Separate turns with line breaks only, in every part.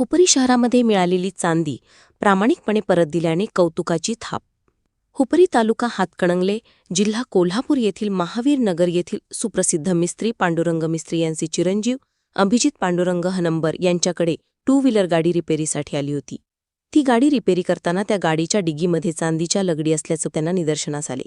हुपरी शहरामध्ये मिळालेली चांदी प्रामाणिकपणे परत दिल्याने कौतुकाची थाप. हुपरी तालुका हातकणंगले जिल्हा कोल्हापूर येथील महावीर नगर येथील सुप्रसिद्ध मिस्त्री पांडुरंग मिस्त्री यांचे चिरंजीव अभिजित पांडुरंग हनंबर यांच्याकडे टू व्हीलर गाडी रिपेरीसाठी आली होती. ती गाडी रिपेरी करताना त्या गाडीच्या डिगीमध्ये चांदीच्या लगडी असल्याचं त्यांना निदर्शनास आले.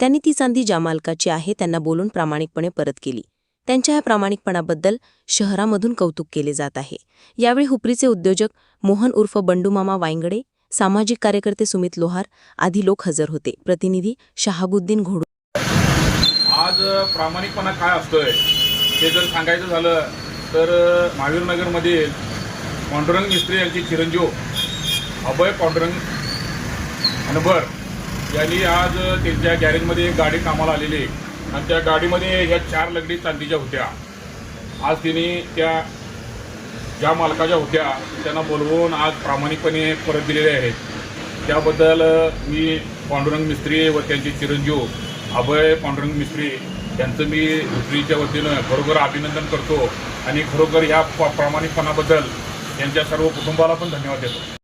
त्यांनी ती चांदी ज्या मालकाची आहे त्यांना बोलून प्रामाणिकपणे परत केली. त्यांच्या या प्रामाणिकपणाबद्दल शहरामधून कौतुक केले जात आहे. यावेळी हुपरीचे उद्योजक मोहन उर्फ बंडूमामा वायंगडे सामाजिक कार्यकर्ते सुमित लोहार आदी लोक हजर होते. प्रतिनिधी शहाबुद्दीन घोडू.
आज प्रामाणिकपणा काय असतोय ते जर सांगायचं झालं तर महावीर पांडुरंग मिस्त्री यांचे चिरंजीव अभय पांडुरंग अनबर यांनी आज त्यांच्या गॅरेजमध्ये एक गाडी कामाला आलेली आणि त्या गाडीमध्ये ह्या चार लगडी चांदीच्या होत्या. आज तिने त्या ज्या मालकाच्या होत्या त्यांना बोलवून आज प्रामाणिकपणे परत दिलेले आहेत. त्याबद्दल मी पांडुरंग मिस्त्री व त्यांचे चिरंजीव अभय पांडुरंग मिस्त्री यांचं मी दुसरीच्या वतीनं खरोखर अभिनंदन करतो आणि खरोखर ह्या प- प्रामाणिकपणाबद्दल त्यांच्या सर्व कुटुंबाला पण धन्यवाद देतो.